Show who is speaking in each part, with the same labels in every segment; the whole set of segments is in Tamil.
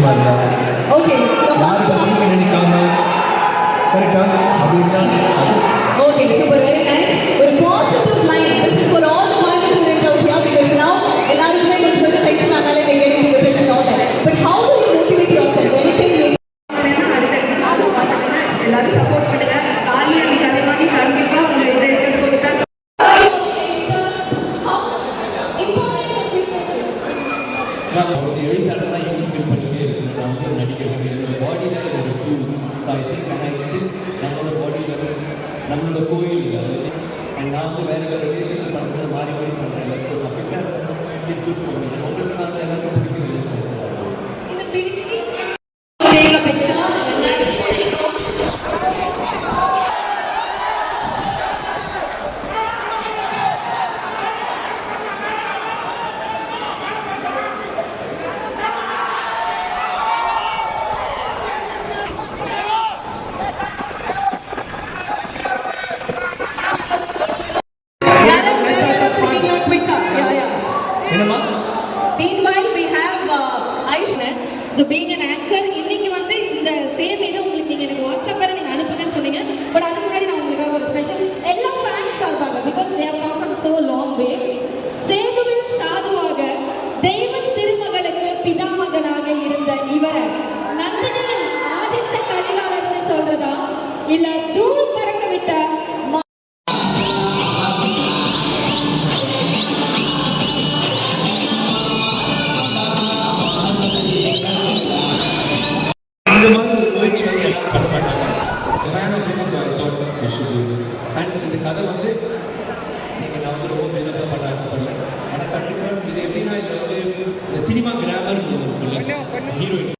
Speaker 1: சந்தோஷமா
Speaker 2: இருந்தாங்க
Speaker 1: ஓகே
Speaker 2: யார்
Speaker 3: பத்தியும் சூப்பர் അവിടെ പോയിട്ടില്ല രണ്ടാമത് വേറെ റിലേഷനിൽ പണ്ട് മാറി പോയി പണ്ട് ഇറ്റ്സ് ഗുഡ് ഫോർ മീ അതുകൊണ്ടാണ് എല്ലാവർക്കും இல்ல தூள் பறக்க விட்டா
Speaker 2: சினிமா கிராமர் ஹீரோயின்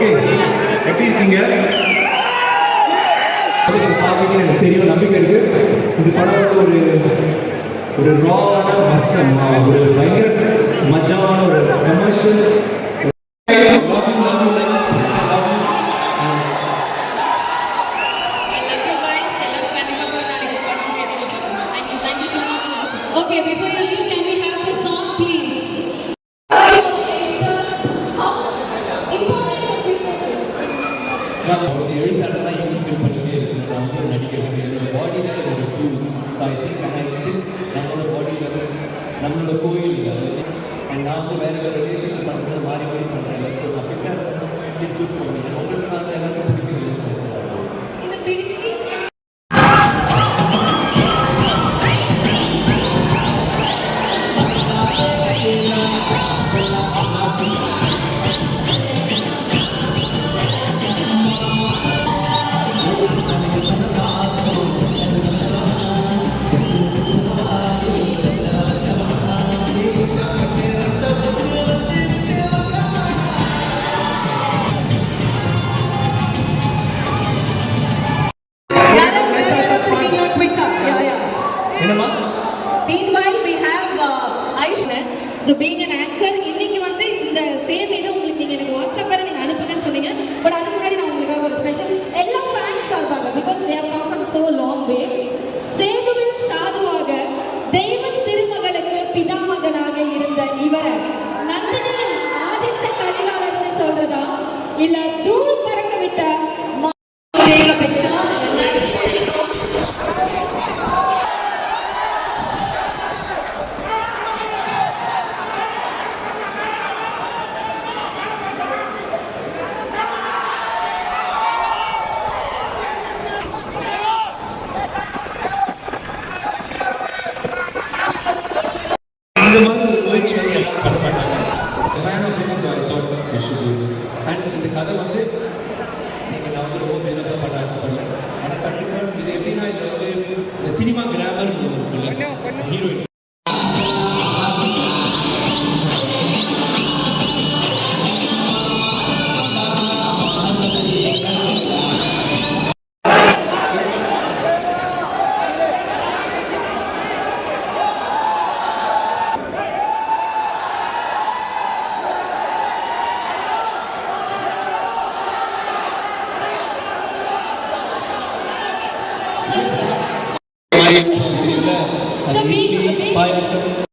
Speaker 2: ஓகே. எப்படி இருக்கீங்க? பார்ப்பீங்க எனக்கு தெரியும் நம்பிக்கை இருக்கு. இந்த படம் ஒரு ஒரு ராவான மசம் ஒரு பயங்கர மஜான ஒரு commercial
Speaker 3: And now the
Speaker 2: where the relationship is mari mari it's good for me.
Speaker 3: இந்த சேம் இதை உங்களுக்கு நீங்க எனக்கு வாட்ஸ்அப் வாட்ஸ்அப்பில் நீங்க அனுப்புங்கன்னு சொன்னீங்க. பட் அதுக்கு முன்னாடி நான் உங்களுக்காக ஒரு ஸ்பெஷல் எல்லா ஃபேன்ஸ் சார்பாக because they are that you and இந்த கதை வந்து
Speaker 2: நீங்கள் நான் வந்து ரொம்ப மேலப்பாக பண்ண ஆசைப்படல ஆனால் கண்டிப்பாக இது எப்படின்னா இதில் வந்து cinema grammar heroine
Speaker 3: Sa big,
Speaker 2: big.